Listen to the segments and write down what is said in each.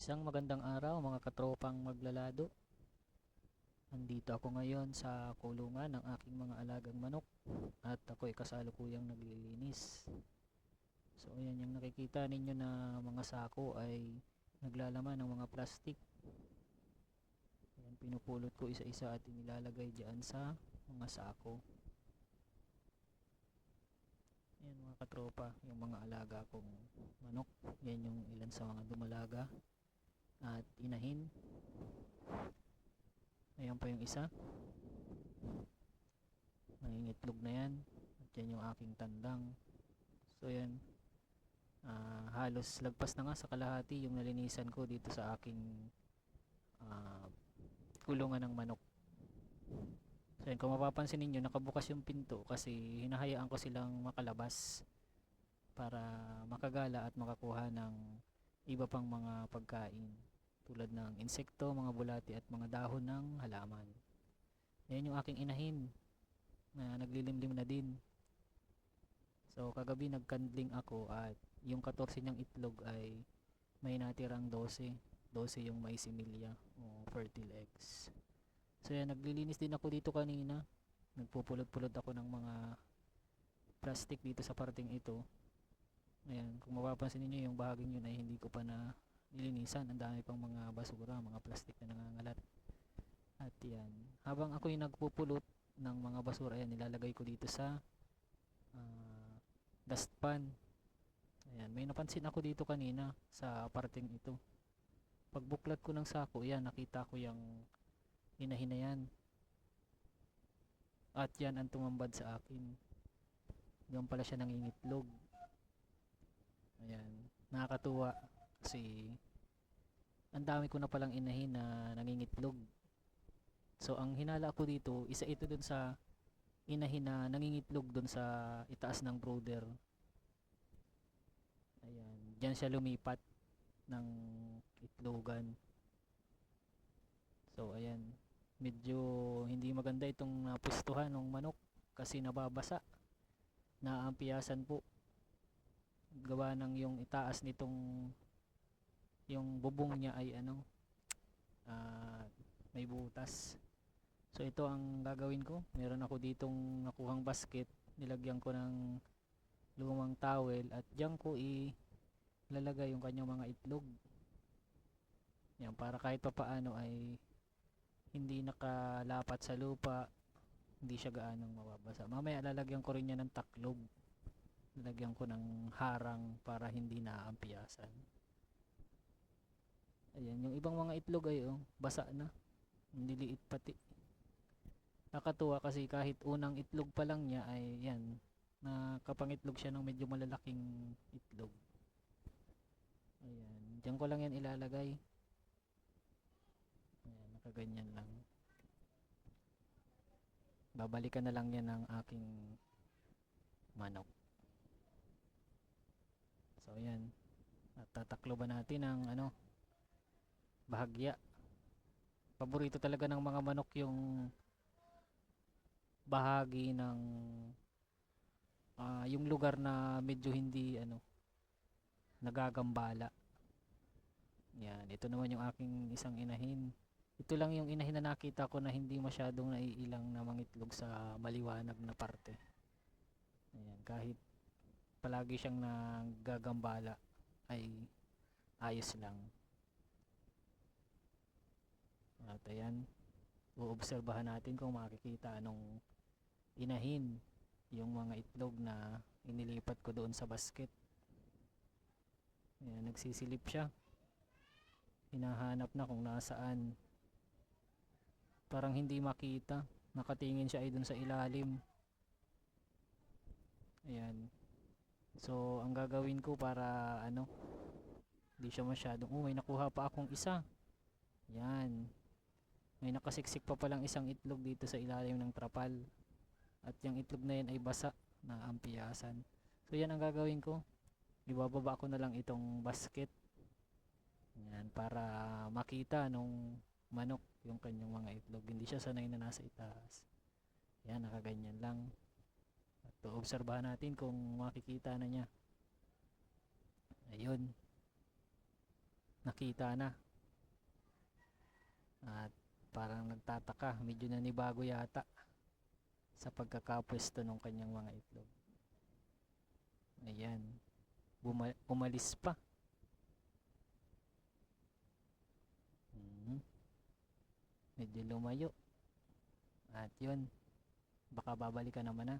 Isang magandang araw mga katropang maglalado. Andito ako ngayon sa kulungan ng aking mga alagang manok at ako ay kasalukuyang naglilinis. So ayan yung nakikita ninyo na mga sako ay naglalaman ng mga plastic. Ayan, pinupulot ko isa-isa at inilalagay diyan sa mga sako. Ayan mga katropa, yung mga alaga kong manok. Yan yung ilan sa mga dumalaga at inahin. Ayan pa yung isa. Nangingitlog na yan. At yan yung aking tandang. So yan. Ah, halos lagpas na nga sa kalahati yung nalinisan ko dito sa aking ah, kulungan ng manok. So yan, kung mapapansin ninyo, nakabukas yung pinto kasi hinahayaan ko silang makalabas para makagala at makakuha ng iba pang mga pagkain tulad ng insekto, mga bulati at mga dahon ng halaman. Ayan yung aking inahin na naglilimlim na din. So kagabi nagkandling ako at yung 14 niyang itlog ay may natirang 12. 12 yung may similya o fertile eggs. So yan, naglilinis din ako dito kanina. Nagpupulot-pulot ako ng mga plastic dito sa parting ito. Ayan, kung mapapansin niyo yung bahaging yun ay hindi ko pa na nilinisan. Ang dami pang mga basura, mga plastic na nangangalat. At yan, habang ako yung nagpupulot ng mga basura, yan, nilalagay ko dito sa ah, dustpan. Ayan, may napansin ako dito kanina sa parting ito. Pagbuklat ko ng sako, yan, nakita ko yung inahin na yan. At yan ang tumambad sa akin. Diyan pala siya nangingitlog. Ayan, nakakatuwa kasi ang dami ko na palang inahin na nangingitlog. So ang hinala ko dito, isa ito dun sa inahin na nangingitlog dun sa itaas ng brooder. Ayan, diyan siya lumipat ng itlogan. So ayan, medyo hindi maganda itong napustuhan ng manok kasi nababasa. Naampiyasan po gawa ng yung itaas nitong yung bubong niya ay ano ah, may butas. So ito ang gagawin ko. Meron ako ditong nakuhang basket. Nilagyan ko ng lumang towel at diyan ko ilalagay yung kanyang mga itlog. Yan para kahit pa paano ay hindi nakalapat sa lupa. Hindi siya gaanong mababasa. Mamaya lalagyan ko rin niya ng taklob. Nilagyan ko ng harang para hindi naampiyasan. Ayan, yung ibang mga itlog ay oh, basa na. Niliit pati. Nakatuwa kasi kahit unang itlog pa lang niya ay yan, nakapangitlog siya ng medyo malalaking itlog. Ayan, diyan ko lang yan ilalagay. Ayan, nakaganyan lang. Babalikan na lang yan ng aking manok. So ayan. At tatakloban natin ang ano bahagya. Paborito talaga ng mga manok yung bahagi ng ah, yung lugar na medyo hindi ano nagagambala. Yan, ito naman yung aking isang inahin. Ito lang yung inahin na nakita ko na hindi masyadong naiilang na mangitlog sa maliwanag na parte. Ayan, kahit palagi siyang naggagambala ay ayos lang. At ayan, uobserbahan natin kung makikita anong inahin yung mga itlog na inilipat ko doon sa basket. Ayan, nagsisilip siya. Hinahanap na kung nasaan. Parang hindi makita. Nakatingin siya ay doon sa ilalim. Ayan. So, ang gagawin ko para ano, hindi siya masyadong, oh, may nakuha pa akong isa. Yan. May nakasiksik pa palang isang itlog dito sa ilalim ng trapal. At yung itlog na yan ay basa na ampiyasan. So, yan ang gagawin ko. Ibababa ko na lang itong basket. Yan, para makita nung manok yung kanyang mga itlog. Hindi siya sanay na nasa itaas. Yan, nakaganyan lang. At obserbahan natin kung makikita na niya. Ayun. nakita na. At parang nagtataka, medyo nanibago yata sa pagkakapwesto ng kanyang mga itlog. Ayan. Buma- umalis pa. Mhm. Medyo lumayo. At yun, baka babalikan naman na.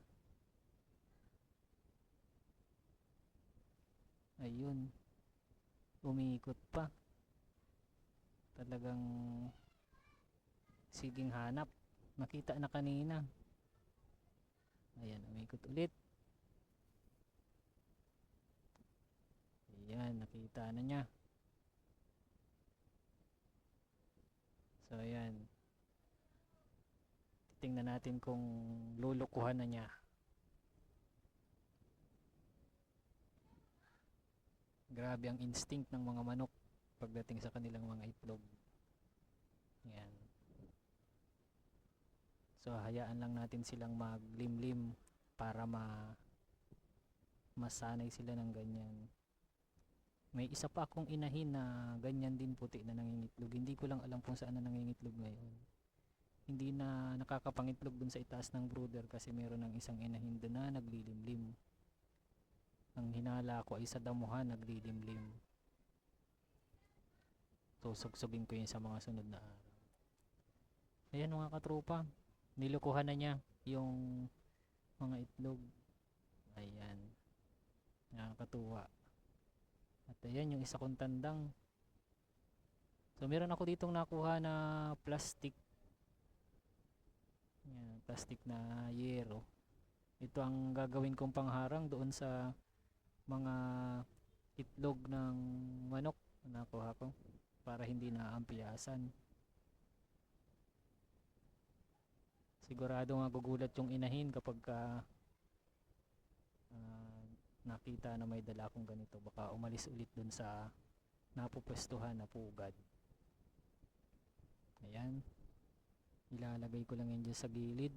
Ayun. Umiikot pa. Talagang siging hanap. Nakita na kanina. Ayan, umikot ulit. Ayan, nakita na niya. So, ayan. Titingnan natin kung lulukuhan na niya. Grabe ang instinct ng mga manok pagdating sa kanilang mga itlog. Ayan. So, hayaan lang natin silang maglimlim para ma masanay sila ng ganyan. May isa pa akong inahin na ganyan din puti na nangingitlog. Hindi ko lang alam kung saan na nangingitlog ngayon. Hindi na nakakapangitlog dun sa itaas ng brooder kasi meron ng isang inahin doon na naglilimlim. Ang hinala ko ay sa damuhan naglilimlim. So, sugsugin ko yun sa mga sunod na araw. Ayan mga katropa, nilukuhan na niya yung mga itlog. Ayan. Nakakatuwa. At ayan yung isa kong tandang. So meron ako ditong nakuha na plastic. Yan, plastic na yero. Ito ang gagawin kong pangharang doon sa mga itlog ng manok na nakuha ko para hindi na ampiyasan. Sigurado magugulat yung inahin kapag ka ah, nakita na may dala akong ganito. Baka umalis ulit dun sa napupwestuhan na pugad. Ayan. Ilalagay ko lang yan dyan sa gilid.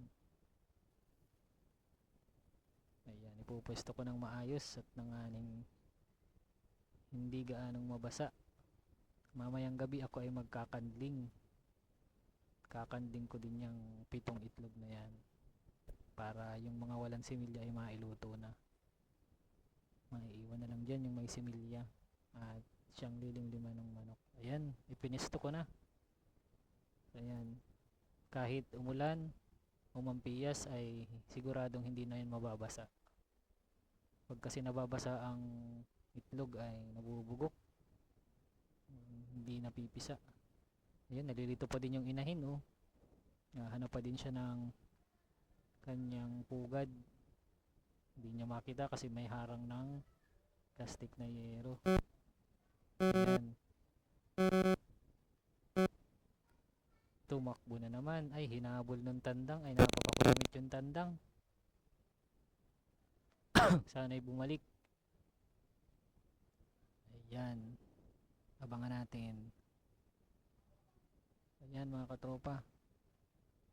Ayan ipupwesto ko ng maayos at nanganing hindi gaanong mabasa. Mamayang gabi ako ay magkakandling kakandling ko din yung pitong itlog na yan. Para yung mga walang similya ay mailuto na. Maiiwan na lang dyan yung may similya. At siyang lilimliman ng manok. Ayan ipinisto ko na. Ayan. Kahit umulan umampiyas ay siguradong hindi na yun mababasa. Pag kasi nababasa ang itlog ay nabubugok. Hindi napipisa ayan nalilito pa din yung inahin oh. Hanap pa din siya ng kanyang pugad. Hindi niya makita kasi may harang ng plastic na yero. Ayan. Tumakbo na naman. Ay hinabol ng tandang. Ay napapakulamit yung tandang. Sana'y bumalik. Ayan. Abangan natin ayan mga katropa.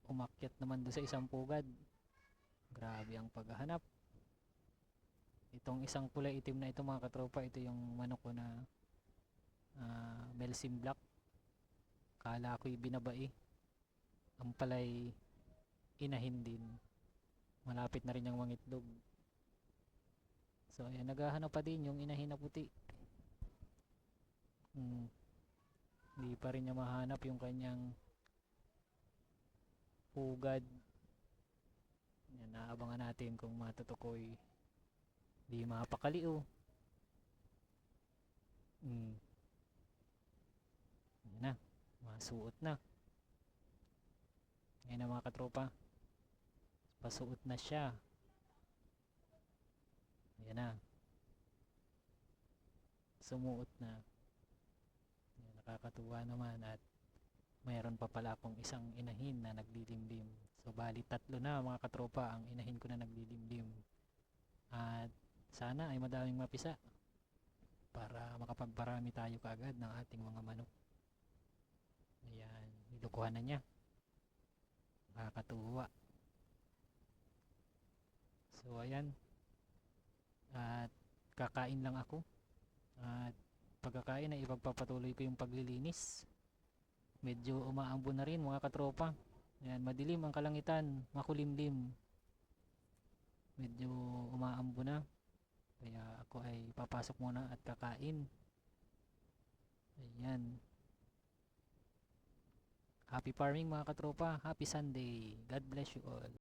Umakyat naman doon sa isang pugad. Grabe ang paghahanap. Itong isang kulay itim na ito mga katropa ito yung manok ko na uh, Melsim Black. Kala ko'y binabai ang palay inahin din. Malapit na rin yung mga itlog so ayan naghahanap pa din yung inahin na puti. Hmm. Hindi pa rin niya mahanap yung kanyang pugad yan naabangan natin kung matutukoy. Di mapakaliw. Hmm. yan na. Masuot na. Yan na mga katropa pasuot na siya. Yan na. Sumuot na nakakatuwa naman at mayroon pa pala akong isang inahin na naglilimlim so bali tatlo na mga katropa ang inahin ko na naglilimlim at sana ay madaming mapisa para makapagparami tayo kaagad ng ating mga manok. Ayan nilukuhan na niya. Nakakatuwa. So ayan. At kakain lang ako. At pagkakain ay ipagpapatuloy ko yung paglilinis. Medyo umaambon na rin mga katropa. Ayan, madilim ang kalangitan, makulimlim. Medyo umaambo na. Kaya ako ay papasok muna at kakain. Ayan. Happy farming mga katropa. Happy Sunday. God bless you all.